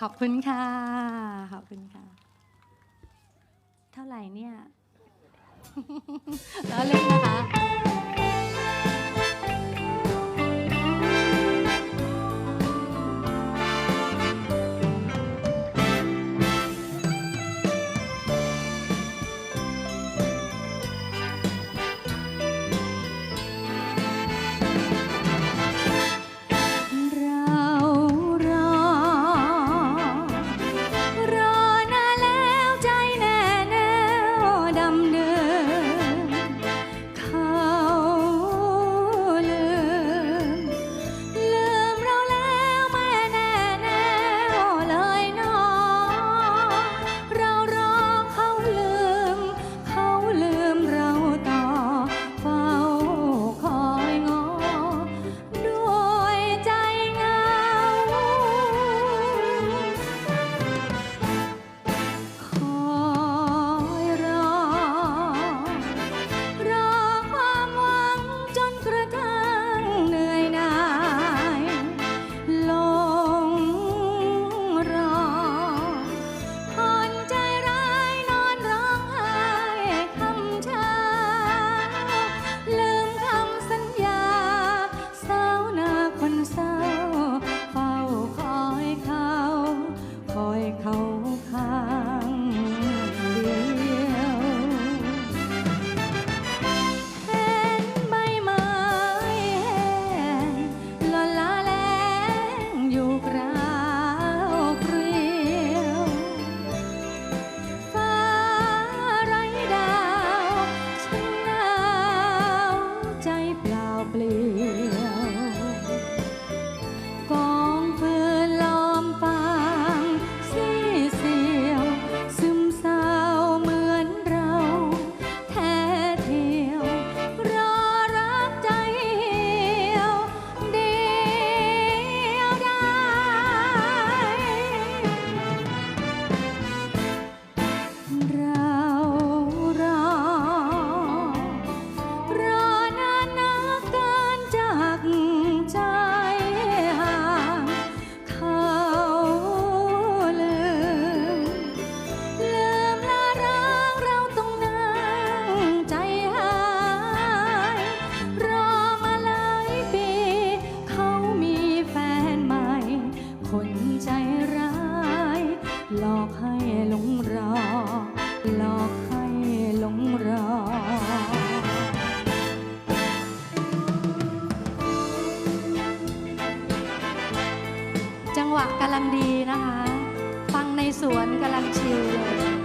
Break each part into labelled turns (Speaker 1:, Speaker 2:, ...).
Speaker 1: ขอบคุณค่ะ ขอบคุณค่ะ เท่าไหร่เนี่ย แล้วเล่นนะคะ จังหวะกำลังดีนะคะ ฟังในสวนกำลังชิลเลย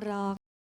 Speaker 1: орав,